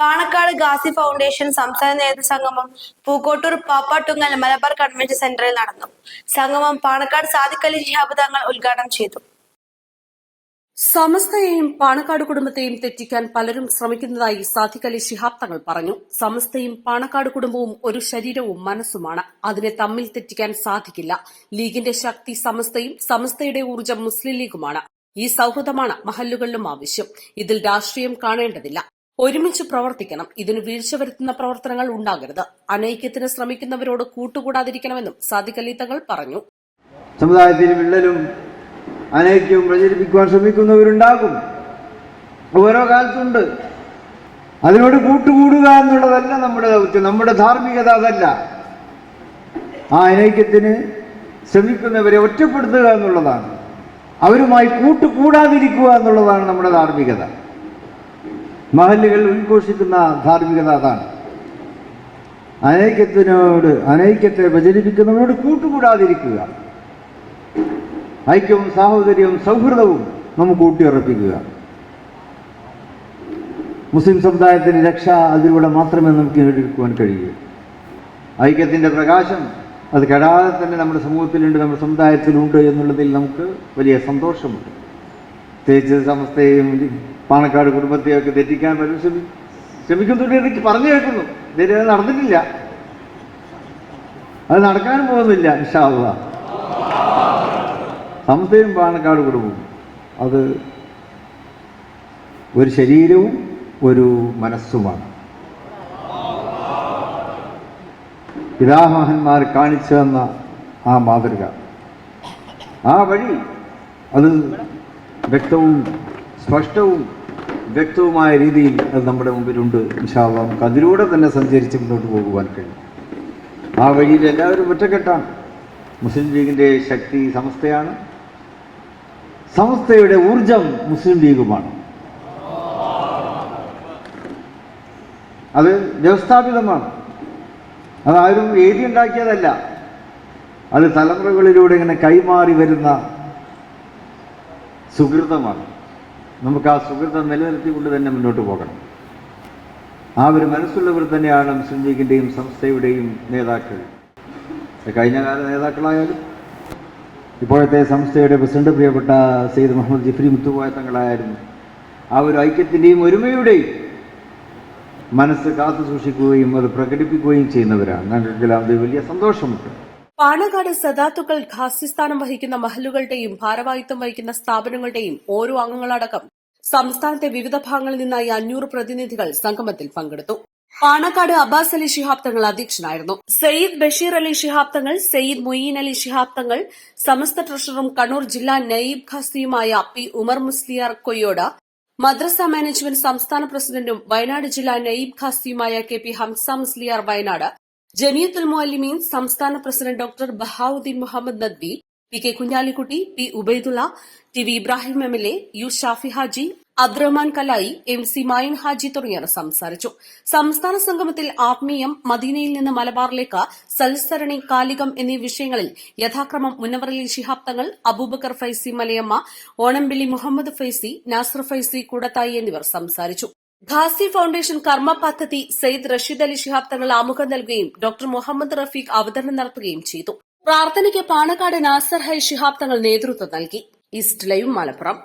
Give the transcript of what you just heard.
Panakkad Gazi foundation സംസ്ഥാന നേതൃസംഗമം Pookottur Pappattungal Malabar convention സെന്ററിൽ നടന്നു. സംഗമം പാണക്കാട് സാദിഖലി ശിഹാബ് തങ്ങൾ ഉദ്ഘാടനം ചെയ്തു. സമസ്തയെയും പാണക്കാട് കുടുംബത്തെയും തെറ്റിക്കാൻ പലരും ശ്രമിക്കുന്നതായി അലി ശിഹാബ് തങ്ങൾ പറഞ്ഞു. സമസ്തയും പാണക്കാട് കുടുംബവും ഒരു ശരീരവും മനസ്സുമാണ്. അതിനെ തമ്മിൽ തെറ്റിക്കാൻ സാധിക്കില്ല. ലീഗിന്റെ ശക്തി സമസ്തയും സമസ്തയുടെ ഊർജം മുസ്ലിം ലീഗുമാണ്. ഈ സൌഹൃദമാണ് മഹല്ലുകളിലും ആവശ്യം. ഇതിൽ രാഷ്ട്രീയം കാണേണ്ടതില്ല. ഒരുമിച്ച് പ്രവർത്തിക്കണം. ഇതിന് വീഴ്ച വരുത്തുന്ന പ്രവർത്തനങ്ങൾ ഉണ്ടാകരുത്. അനൈക്യത്തിന് ശ്രമിക്കുന്നവരോട് കൂട്ടുകൂടാതിരിക്കണമെന്നും സാദിഖ് അലി തങ്ങൾ പറഞ്ഞു. സമുദായത്തിന് വിള്ളലും അനൈക്യവും പ്രചരിപ്പിക്കുവാൻ ശ്രമിക്കുന്നവരുണ്ടാകും. ഓരോ കാലത്തുണ്ട്. അതിനോട് കൂട്ടുകൂടുക എന്നുള്ളതല്ല നമ്മുടെ ദൗത്യം. നമ്മുടെ ധാർമ്മികത അതല്ല. ആ അനൈക്യത്തിന് ശ്രമിക്കുന്നവരെ ഒറ്റപ്പെടുത്തുക എന്നുള്ളതാണ്. അവരുമായി കൂട്ടുകൂടാതിരിക്കുക എന്നുള്ളതാണ് നമ്മുടെ ധാർമ്മികത. മഹല്ലുകൾ ഉദ്ഘോഷിക്കുന്ന ധാർമ്മികത അതാണ്. അനൈക്യത്തിനോട് അനൈക്യത്തെ പ്രചരിപ്പിക്കുന്നവരോട് കൂട്ടുകൂടാതിരിക്കുക. ഐക്യവും സാഹോദര്യവും സൗഹൃദവും നമുക്ക് ഊട്ടിയുറപ്പിക്കുക. മുസ്ലിം സമുദായത്തിന് രക്ഷ അതിലൂടെ മാത്രമേ നമുക്ക് നേടിയെടുക്കുവാൻ കഴിയൂ. ഐക്യത്തിന്റെ പ്രകാശം അത് കെടാതെ തന്നെ നമ്മുടെ സമൂഹത്തിലുണ്ട് നമ്മുടെ സമുദായത്തിലുണ്ട് എന്നുള്ളതിൽ നമുക്ക് വലിയ സന്തോഷമുണ്ട്. പ്രത്യേകിച്ച് സമസ്തയും പാണക്കാട് കുടുംബത്തെയൊക്കെ തെറ്റിക്കാൻ വരും. ശ്രമി ശ്രമിക്കുന്നുണ്ട് എനിക്ക് പറഞ്ഞു കേൾക്കുന്നു. ഇതിൽ നടന്നിട്ടില്ല. അത് നടക്കാനും പോകുന്നില്ല ഇൻഷാള്ള സമസ്തയും പാണക്കാട് കുടുംബവും. അത് ഒരു ശരീരവും ഒരു മനസ്സുമാണ്. പിതാമഹന്മാർ കാണിച്ചു തന്ന ആ മാതൃക. ആ വഴി അത് വ്യക്തവും സ്പഷ്ടവും വ്യക്തവുമായ രീതിയിൽ അത് നമ്മുടെ മുമ്പിലുണ്ട് നമുക്ക് അതിലൂടെ തന്നെ സഞ്ചരിച്ച് മുന്നോട്ട് പോകുവാൻ കഴിയും. ആ വഴിയിൽ എല്ലാവരും ഒറ്റക്കെട്ടാണ്. മുസ്ലിം ലീഗിന്റെ ശക്തി സമസ്തയാണ്. സമസ്തയുടെ ഊർജം മുസ്ലിം ലീഗുമാണ്. അത് വ്യവസ്ഥാപിതമാണ്. അതാരും എഴുതി ഉണ്ടാക്കിയതല്ല. അത് തലമുറകളിലൂടെ ഇങ്ങനെ കൈമാറി വരുന്ന സുഹൃതമാണ്. നമുക്ക് ആ സുഹൃതം നിലനിർത്തിക്കൊണ്ട് തന്നെ മുന്നോട്ട് പോകണം. ആ ഒരു മനസ്സുള്ളവർ തന്നെയാണ് മുസ്ലിം ലീഗിന്റെയും സംസ്ഥയുടെയും നേതാക്കൾ. കഴിഞ്ഞ കാല നേതാക്കളായാലും ഇപ്പോഴത്തെ സംസ്ഥയുടെ പ്രസിഡന്റ് പ്രിയപ്പെട്ട സെയ്ദ് മുഹമ്മദ് ജിഫ്രി മുത്തുപോയ തങ്ങളായാലും ആ ഒരു ഐക്യത്തിന്റെയും ഒരുമയുടെയും മനസ്സ് കാത്തു സൂക്ഷിക്കുകയും അത് പ്രകടിപ്പിക്കുകയും ചെയ്യുന്നവരാണ്. ഞങ്ങൾക്കെല്ലാം അത് വലിയ സന്തോഷമുണ്ട്. പാണക്കാട് സദാത്തുക്കൾ ഖാസിസ്ഥാനം വഹിക്കുന്ന മഹലുകളുടെയും ഭാരവാഹിത്വം വഹിക്കുന്ന സ്ഥാപനങ്ങളുടെയും ഓരോ അംഗങ്ങളടക്കം സംസ്ഥാനത്തെ വിവിധ ഭാഗങ്ങളിൽ നിന്നായി അഞ്ഞൂറ് പ്രതിനിധികൾ സംഗമത്തിൽ പങ്കെടുത്തു. പാണക്കാട് അബ്ബാസ് അലി ശിഹാബ് തങ്ങൾ അധ്യക്ഷനായിരുന്നു. സയ്യിദ് ബഷീർ അലി ശിഹാബ് തങ്ങൾ സയ്യിദ് മൊയ്യീൻ അലി ശിഹാബ് തങ്ങൾ സമസ്ത ട്രഷററും കണ്ണൂർ ജില്ലാ നയീബ് ഖാസിയുമായ പി ഉമർ മുസ്ലിയാർ കൊയ്യോട മദ്രസ മാനേജ്മെന്റ് സംസ്ഥാന പ്രസിഡന്റും വയനാട് ജില്ലാ നയീബ് ഖാസിയുമായ കെ പി ഹംസ മുസ്ലിയാർ വയനാട് ജമിയത്തുൽ മുഅല്ലിമീൻ സംസ്ഥാന president doctor Bahauddeen Muhammad Nadvi P K Kunhalikutty P Ubaidulla T V Ibrahim M L A U Shafi Haji Abdurahman Kalayi M C Mayan Haji തുടങ്ങിയവർ സംസാരിച്ചു. സംസ്ഥാന സംഗമത്തിൽ ആത്മീയം മദീനയിൽ നിന്ന് മലബാറിലേക്ക് സൽസരണി കാലികം എന്നീ വിഷയങ്ങളിൽ യഥാക്രമം മുനവറലി ശിഹാബ് തങ്ങൾ അബൂബക്കർ ഫൈസി മലയമ്മ ഓണംബിളി മുഹമ്മദ് ഫൈസി നാസർ ഫൈസി കൂടത്തായി എന്നിവർ സംസാരിച്ചു. ഖാസി ഫൗണ്ടേഷൻ കർമ്മ പദ്ധതി സെയ്ദ് റഷീദ് അലി ശിഹാബ് തങ്ങൾ ആമുഖം നൽകുകയും ഡോക്ടർ മുഹമ്മദ് റഫീഖ് അവതരണം നടത്തുകയും ചെയ്തു. പ്രാർത്ഥനയ്ക്ക് പാണക്കാട് നാസർ ഹൈ ശിഹാബ് തങ്ങൾ നേതൃത്വം നൽകി. East live Malappuram.